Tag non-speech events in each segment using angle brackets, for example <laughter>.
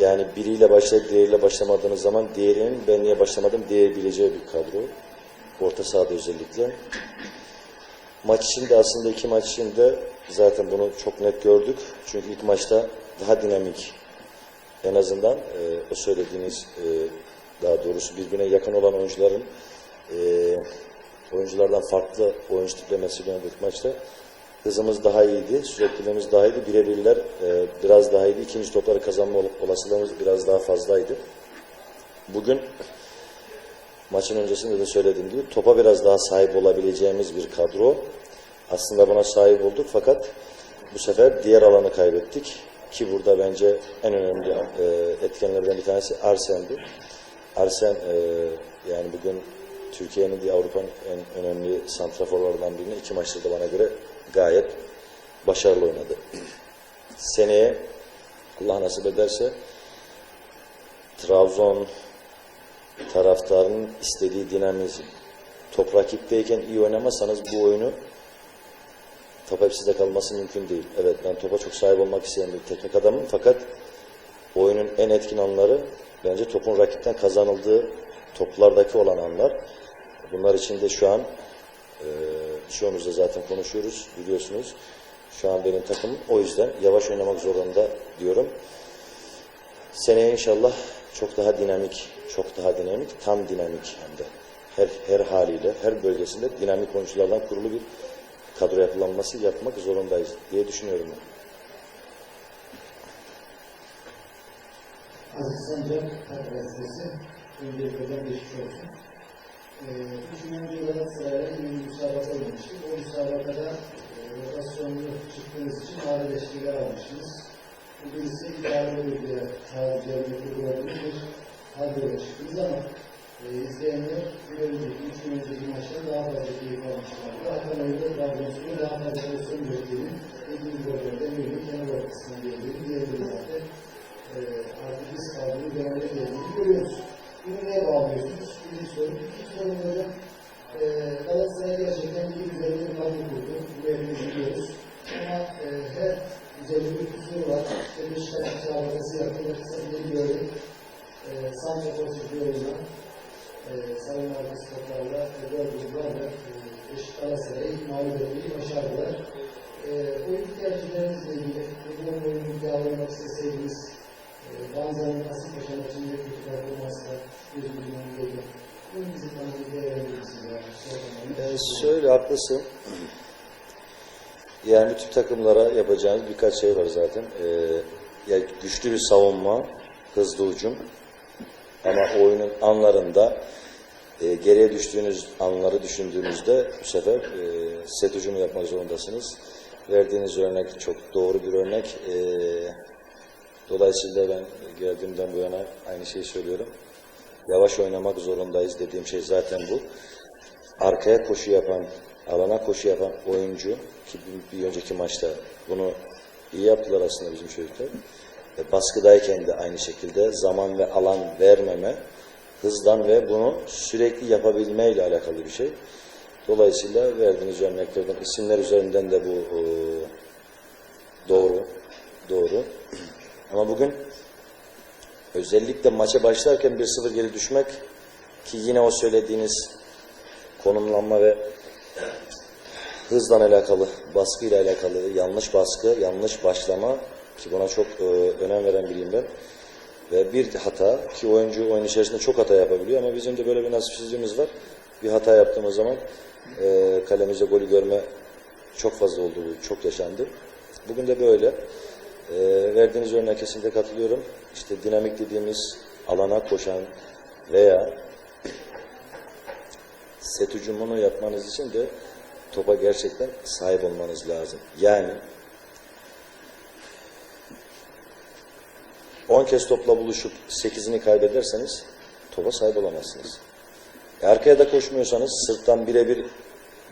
Yani biriyle başlayıp diğeriyle başlamadığınız zaman diğerinin ben niye başlamadım diyebileceği bir kadro. Orta sahada özellikle. Maç içinde aslında iki maç içinde zaten bunu çok net gördük. Çünkü ilk maçta daha dinamik. En azından e, o söylediğiniz e, daha doğrusu birbirine yakın olan oyuncuların e, oyunculardan farklı oyuncu tiplemesiyle oynadık maçta. Hızımız daha iyiydi, sürekliliğimiz daha iyiydi. Birebirler e, biraz daha iyiydi. İkinci topları kazanma ol- olasılığımız biraz daha fazlaydı. Bugün maçın öncesinde de söylediğim gibi topa biraz daha sahip olabileceğimiz bir kadro. Aslında buna sahip olduk fakat bu sefer diğer alanı kaybettik. Ki burada bence en önemli e, etkenlerden bir tanesi Arsen'di. Arsen e, yani bugün Türkiye'nin değil Avrupa'nın en önemli santraforlarından birini iki maçta da bana göre gayet başarılı oynadı. Seneye Allah nasip ederse Trabzon taraftarının istediği dinamizm. Top rakipteyken iyi oynamazsanız bu oyunu top hep kalması mümkün değil. Evet ben topa çok sahip olmak isteyen bir teknik adamım fakat oyunun en etkin anları bence topun rakipten kazanıldığı toplardaki olan anlar. Bunlar için de şu an e, çoğunuzla zaten konuşuyoruz biliyorsunuz. Şu an benim takım o yüzden yavaş oynamak zorunda diyorum. Seneye inşallah çok daha dinamik, çok daha dinamik, tam dinamik hem de. Her, her haliyle, her bölgesinde dinamik oyunculardan kurulu bir kadro yapılanması yapmak zorundayız diye düşünüyorum ben. Aziz Sancak, Takip Gazetesi, öncelikle geçmiş olsun. Üç gün önce Galatasaray'la yeni bir müsabaka oynamıştık. O müsabakada e, rotasyonlu çıktığınız için ağır eleştiriler almışsınız. Bugün ise idare bir diye tercihlerini kurguladığınız bir kadroya çıktınız ama e, izleyenler bir önceki, üç gün önceki maçta daha fazla keyif almışlardı. Hakan oyunda Trabzonspor'un daha fazla pozisyon ürettiğini, ilgili gollerden birinin kenar ortasına geldiğini diyebiliriz zaten e, artık biz kaldığını genelde geldiğini görüyoruz. Bunu neye bağlıyorsunuz? Birinci soru. İkinci soru hocam. E, Galatasaray gerçekten bir üzerinde bir kadro kurdu. Bu hepimiz biliyoruz. Ama e, her üzerinde bir kusur var. İşte Beşiktaş müsabakası yapılır. Kısa bir gördük. E, Sancho pozitif yoluyla e, savunma arkası toplarla e, dördüncülerle e, Mağlup etmeyi başardılar. E, oyun tercihlerinizle ilgili bu oyunu yağlamak isteseydiniz e, Banza'nın Kasımpaşa maçında kötü performansla gözümüzün önündeydi. Bunu bizi tanıdığı değerlendirir misiniz? Ee, şöyle haklısın. Yani bütün takımlara yapacağınız birkaç şey var zaten. Ee, ya güçlü bir savunma, hızlı hücum. Ama oyunun anlarında e, geriye düştüğünüz anları düşündüğünüzde bu sefer e, set hücumu yapmak zorundasınız. Verdiğiniz örnek çok doğru bir örnek. E, dolayısıyla ben geldiğimden bu yana aynı şeyi söylüyorum. Yavaş oynamak zorundayız dediğim şey zaten bu arkaya koşu yapan, alana koşu yapan oyuncu ki bir, önceki maçta bunu iyi yaptılar aslında bizim çocuklar. E, baskıdayken de aynı şekilde zaman ve alan vermeme, hızdan ve bunu sürekli yapabilmeyle alakalı bir şey. Dolayısıyla verdiğiniz örneklerden, isimler üzerinden de bu e, doğru, doğru. Ama bugün özellikle maça başlarken 1-0 geri düşmek ki yine o söylediğiniz konumlanma ve hızla alakalı, baskıyla alakalı, yanlış baskı, yanlış başlama ki buna çok e, önem veren biriyim ben. Ve bir hata ki oyuncu oyun içerisinde çok hata yapabiliyor ama bizim de böyle bir nasipsizliğimiz var. Bir hata yaptığımız zaman e, kalemize golü görme çok fazla oldu, çok yaşandı. Bugün de böyle. E, verdiğiniz örneğe kesinlikle katılıyorum. İşte dinamik dediğimiz alana koşan veya set hücumunu yapmanız için de topa gerçekten sahip olmanız lazım. Yani 10 kez topla buluşup 8'ini kaybederseniz topa sahip olamazsınız. E, arkaya da koşmuyorsanız sırttan birebir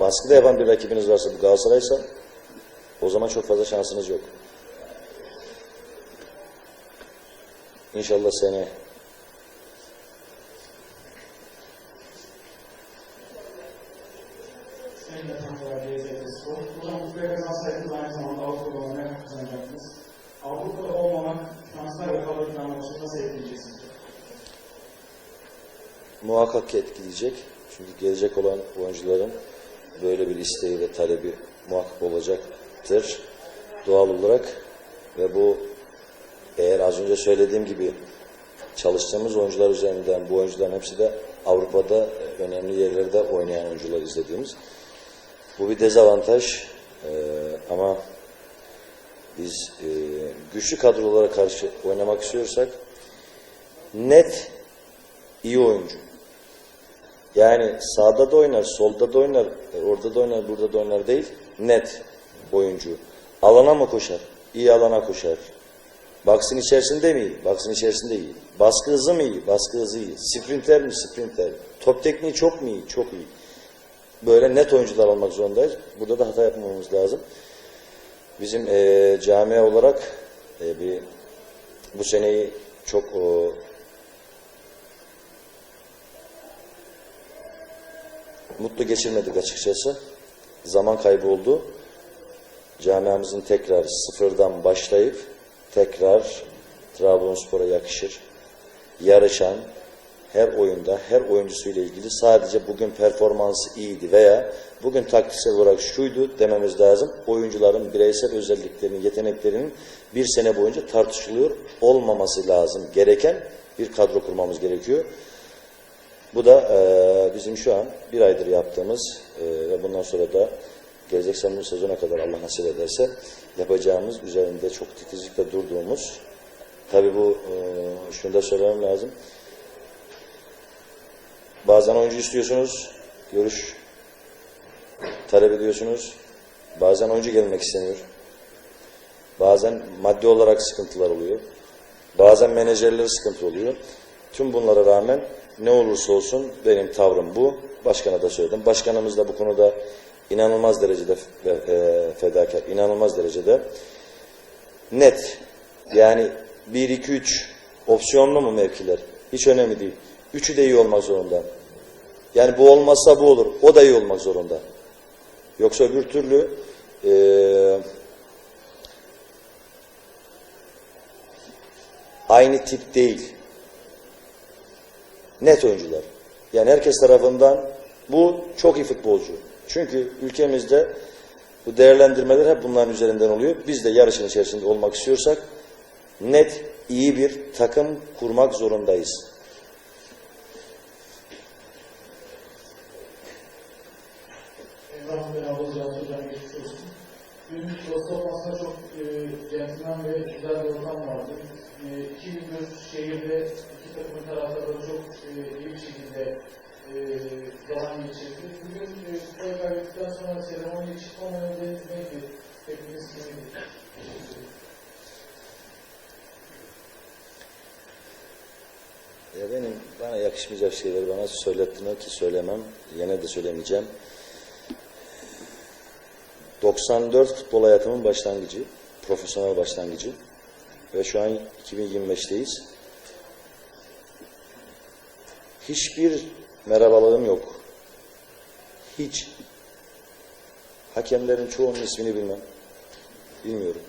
baskıda yapan bir rakibiniz varsa bu Galatasaray'sa o zaman çok fazla şansınız yok. İnşallah seneye muhakkak ki etkileyecek. Çünkü gelecek olan oyuncuların böyle bir isteği ve talebi muhakkak olacaktır. Doğal olarak ve bu eğer az önce söylediğim gibi çalıştığımız oyuncular üzerinden bu oyuncuların hepsi de Avrupa'da e, önemli yerlerde oynayan oyuncular izlediğimiz. Bu bir dezavantaj Ee, ama biz e, güçlü kadrolara karşı oynamak istiyorsak net iyi oyuncu. Yani sağda da oynar, solda da oynar, e, orada da oynar, burada da oynar değil. Net oyuncu. Alana mı koşar? İyi alana koşar. Baksın içerisinde mi iyi? Baksın içerisinde iyi. Baskı hızı mı iyi? Baskı hızı iyi. Sprinter mi? Sprinter. Top tekniği çok mu iyi? Çok iyi. Böyle net oyuncular olmak zorundayız. Burada da hata yapmamamız lazım. Bizim eee camia olarak eee, bir bu seneyi çok o, mutlu geçirmedik açıkçası. Zaman kaybı oldu. Camiamızın tekrar sıfırdan başlayıp tekrar Trabzonspor'a yakışır. Yarışan her oyunda her oyuncusuyla ilgili sadece bugün performansı iyiydi veya bugün taktiksel olarak şuydu dememiz lazım. Oyuncuların bireysel özelliklerinin, yeteneklerinin bir sene boyunca tartışılıyor olmaması lazım. Gereken bir kadro kurmamız gerekiyor. Bu da e, bizim şu an bir aydır yaptığımız e, ve bundan sonra da gelecek sene sezona kadar Allah nasip ederse yapacağımız üzerinde çok titizlikle durduğumuz tabi bu e, şunu da söylemem lazım. Bazen oyuncu istiyorsunuz, görüş talep ediyorsunuz. Bazen oyuncu gelmek istemiyor. Bazen maddi olarak sıkıntılar oluyor. Bazen menajerleri sıkıntı oluyor. Tüm bunlara rağmen ne olursa olsun benim tavrım bu. Başkana da söyledim. Başkanımız da bu konuda inanılmaz derecede e, fedakar, inanılmaz derecede net. Yani 1, 2, 3 opsiyonlu mu mevkiler? Hiç önemli değil. Üçü de iyi olmak zorunda. Yani bu olmazsa bu olur. O da iyi olmak zorunda. Yoksa öbür türlü eee aynı tip değil. Net oyuncular. Yani herkes tarafından bu çok iyi futbolcu. Çünkü ülkemizde bu değerlendirmeler hep bunların üzerinden oluyor. Biz de yarışın içerisinde olmak istiyorsak net iyi bir takım kurmak zorundayız. Dün Rostov aslında çok e, centilmen ve güzel bir ortam vardı. E, iki gündür şehirde iki takımın taraftarları çok e, iyi bir şekilde e, zaman geçirdi. Bugün e, kupayı kaybettikten sonra seremoniye çıkmadan önce neydi? Hepiniz kimiydi? Ya benim bana yakışmayacak şeyleri bana söylettiler ki söylemem. Yine de söylemeyeceğim. 94 futbol hayatımın başlangıcı, profesyonel başlangıcı ve şu an 2025'teyiz. Hiçbir merhabalığım yok. Hiç. Hakemlerin çoğunun ismini bilmem. Bilmiyorum.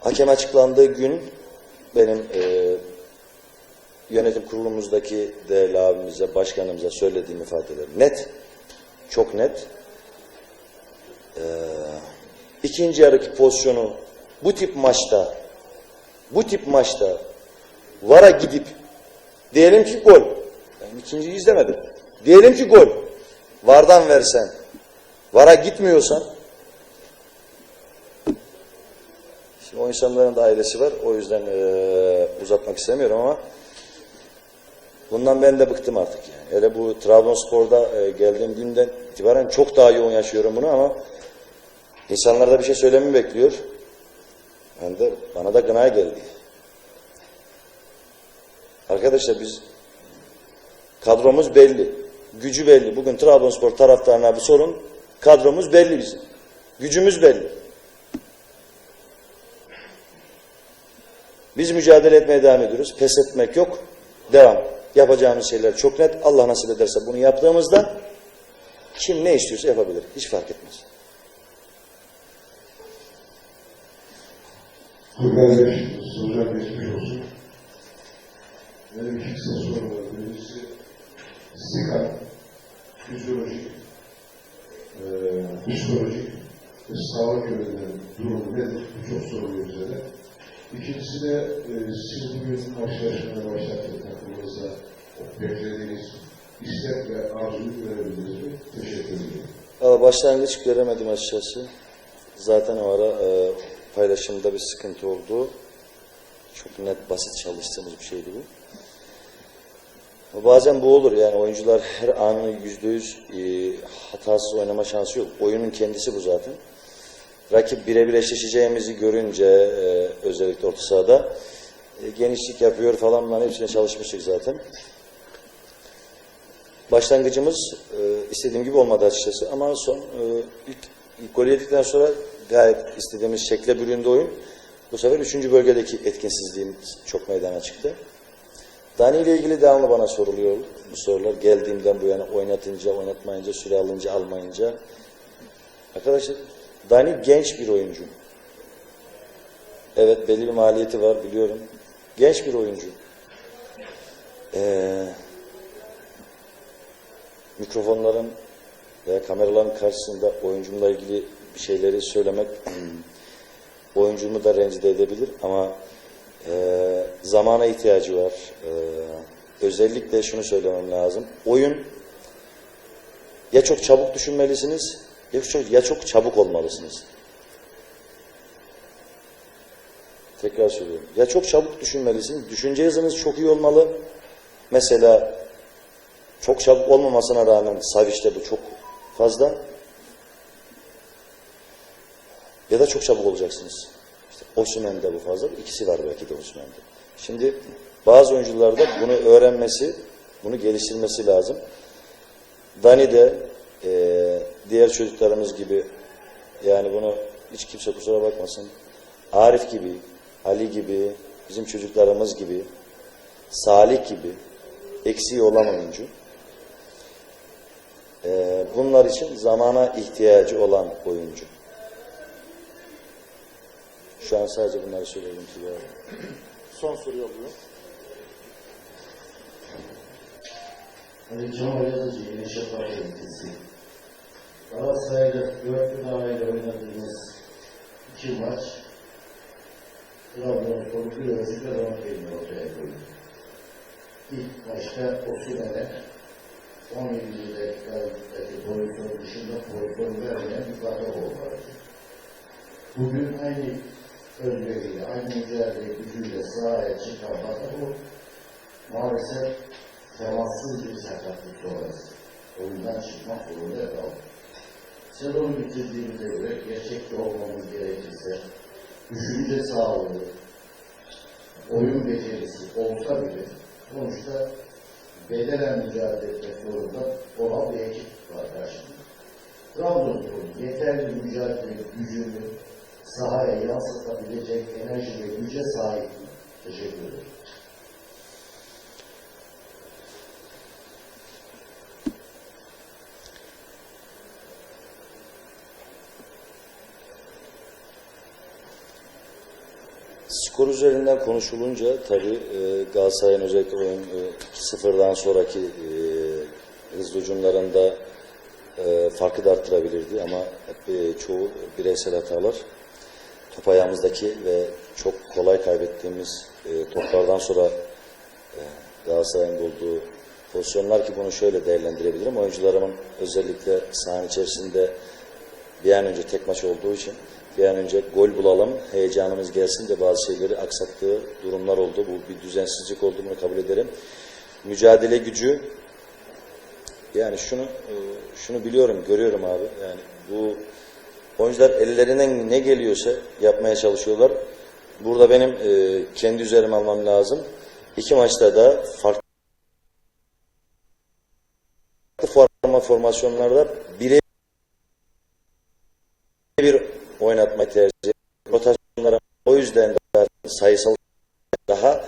Hakem açıklandığı gün benim e, yönetim kurulumuzdaki değerli abimize, başkanımıza söylediğim ifadeler net, çok net. E, ikinci yarıki pozisyonu bu tip maçta, bu tip maçta VAR'a gidip diyelim ki gol. Ben ikinciyi izlemedim. Diyelim ki gol. VAR'dan versen, VAR'a gitmiyorsan Şimdi o insanların da ailesi var. O yüzden eee, uzatmak istemiyorum ama bundan ben de bıktım artık yani. Hele bu Trabzonspor'da eee, geldiğim günden itibaren çok daha yoğun yaşıyorum bunu ama insanlar da bir şey söylememi bekliyor. Ben de bana da gına geldi. Arkadaşlar biz kadromuz belli. Gücü belli. Bugün Trabzonspor taraftarına bir sorun. Kadromuz belli bizim. Gücümüz belli. Biz mücadele etmeye devam ediyoruz. Pes etmek yok. Devam. Yapacağımız şeyler çok net. Allah nasip ederse bunu yaptığımızda kim ne istiyorsa yapabilir. Hiç fark etmez. Turgay Bey, hocam geçmiş olsun. Benim iki kısa sorum var. Birincisi, SİKA, fizyolojik, e, psikolojik ve sağlık yönetimi durumu nedir? Bu çok soruluyor bize de. İkincisi de e, siz bugün karşılaşmaya başlattığınız takımınıza beklediğiniz istek ve arzuyu görebildiniz mi? Teşekkür ederim. Valla başlangıç göremedim açıkçası. Zaten o ara e, paylaşımda bir sıkıntı oldu. Çok net, basit çalıştığımız bir şeydi bu. Bazen bu olur yani oyuncular her anı yüzde yüz e, hatasız oynama şansı yok. Oyunun kendisi bu zaten. Rakip birebir eşleşeceğimizi görünce e, özellikle orta sahada e, genişlik yapıyor falan bunların hepsine çalışmıştık zaten. Başlangıcımız e, istediğim gibi olmadı açıkçası ama son e, ilk, ilk gol yedikten sonra gayet istediğimiz şekle büründü oyun. Bu sefer üçüncü bölgedeki etkinsizliğim çok meydana çıktı. Dani ile ilgili devamlı bana soruluyor bu sorular. Geldiğimden bu yana oynatınca, oynatmayınca, süre alınca, almayınca. Arkadaşlar Dani genç bir oyuncu. Evet belli bir maliyeti var biliyorum. Genç bir oyuncu. Ee, mikrofonların veya kameraların karşısında oyuncumla ilgili şeyleri söylemek hmm, oyuncumu da rencide edebilir ama e, zamana ihtiyacı var. E, özellikle şunu söylemem lazım. Oyun ya çok çabuk düşünmelisiniz ya çok, ya çok çabuk olmalısınız. Tekrar söylüyorum. Ya çok çabuk düşünmelisiniz. Düşünce hızınız çok iyi olmalı. Mesela çok çabuk olmamasına rağmen Savic'te bu çok fazla. Ya da çok çabuk olacaksınız. İşte Osimhen'de bu fazla. İkisi var belki de Osimhen'de. Şimdi bazı oyuncularda bunu öğrenmesi, bunu geliştirmesi lazım. Dani de eee, diğer çocuklarımız gibi yani bunu hiç kimse kusura bakmasın. Arif gibi, Ali gibi, bizim çocuklarımız gibi, Salih gibi eksiği olan oyuncu. Ee, bunlar için zamana ihtiyacı olan oyuncu. Şu an sadece bunları söyleyelim ki <clears throat> Son soru yolluyor. Ali Cemal Yazıcı, Yeni Şafak Yöneticisi. Galatasaray'da dört ile oynadığımız iki maç Trabzonspor bir ölçü Galatasaray'ın ortaya koydu. İlk maçta Osimhen'e 17. dakikadaki pozisyon dışında pozisyon vermeyen bir kadro vardı. Bugün aynı aynı mücadele gücüyle sahaya çıkan Batı maalesef temassız bir sakatlık sonrası. Oyundan çıkmak zorunda kaldı. Sezonu bitirdiğimize göre gerçekte olmamız gerekirse düşünce sağlığı, oyun becerisi olsa bile sonuçta bedenen mücadele etmek zorunda olan bir ekip var karşımızda. Trabzonspor yeterli mücadele gücünü sahaya yansıtabilecek enerji ve güce sahip? Teşekkür ederim. Skor üzerinden konuşulunca tabii e, Galatasaray'ın özellikle oyun e, 2-0'dan sonraki e, hızlı hücumlarında e, farkı da arttırabilirdi ama e, çoğu bireysel hatalar top ayağımızdaki ve çok kolay kaybettiğimiz e, toplardan sonra e, Galatasaray'ın bulduğu pozisyonlar ki bunu şöyle değerlendirebilirim. Oyuncularımın özellikle sahanın içerisinde bir an önce tek maç olduğu için bir an önce gol bulalım, heyecanımız gelsin de bazı şeyleri aksattığı durumlar oldu. Bu bir düzensizlik oldu, bunu kabul ederim. Mücadele gücü, yani şunu e, şunu biliyorum, görüyorum abi. Yani bu oyuncular ellerinden ne geliyorsa yapmaya çalışıyorlar. Burada benim e, kendi üzerime almam lazım. İki maçta da farklı forma formasyonlarda bire bir oynatma tercih. Rotasyonlara o yüzden daha sayısal daha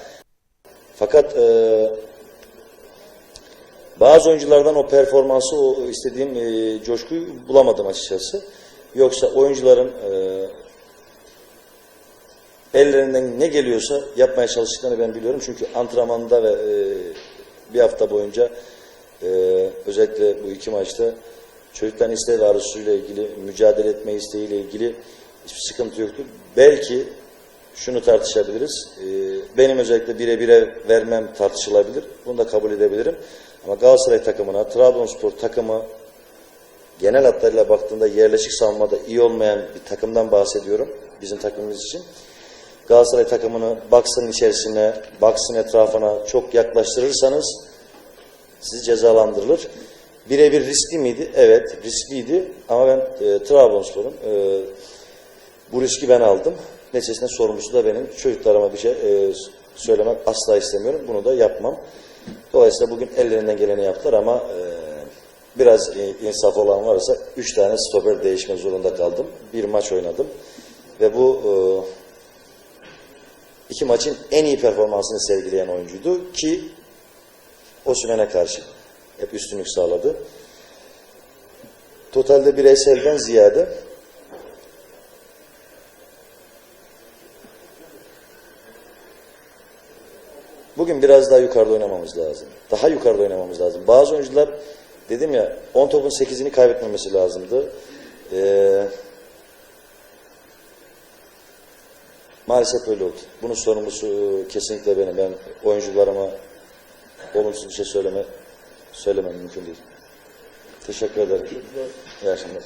fakat e, bazı oyunculardan o performansı, o istediğim e, coşkuyu bulamadım açıkçası. Yoksa oyuncuların e, ellerinden ne geliyorsa yapmaya çalıştıklarını ben biliyorum. Çünkü antrenmanda ve e, bir hafta boyunca e, özellikle bu iki maçta çocukların isteği ve arzusuyla ilgili, mücadele etme isteğiyle ilgili hiçbir sıkıntı yoktu. Belki şunu tartışabiliriz. E, benim özellikle bire bire vermem tartışılabilir. Bunu da kabul edebilirim. Ama Galatasaray takımına, Trabzonspor takımı genel hatlarıyla baktığında yerleşik savunmada iyi olmayan bir takımdan bahsediyorum. Bizim takımımız için. Galatasaray takımını box'ın içerisine, box'ın etrafına çok yaklaştırırsanız sizi cezalandırılır. Birebir riskli miydi? Evet, riskliydi. Ama ben e, Trabzonspor'um. E, bu riski ben aldım. Neticesinde sorumlusu da benim. Çocuklarıma bir şey e, söylemek asla istemiyorum. Bunu da yapmam. Dolayısıyla bugün ellerinden geleni yaptılar ama e, biraz e, insaf olan varsa üç tane stoper değişme zorunda kaldım. Bir maç oynadım. Ve bu e, iki maçın en iyi performansını sergileyen oyuncuydu ki Osimhen'e karşı hep üstünlük sağladı. Totalde bireyselden ziyade bugün biraz daha yukarıda oynamamız lazım. Daha yukarıda oynamamız lazım. Bazı oyuncular dedim ya 10 topun 8'ini kaybetmemesi lazımdı. Ee, maalesef öyle oldu. Bunun sorumlusu e, kesinlikle benim. Ben oyuncularıma olumsuz bir şey söyleme söylemem mümkün değil. Teşekkür ederim. İyi akşamlar.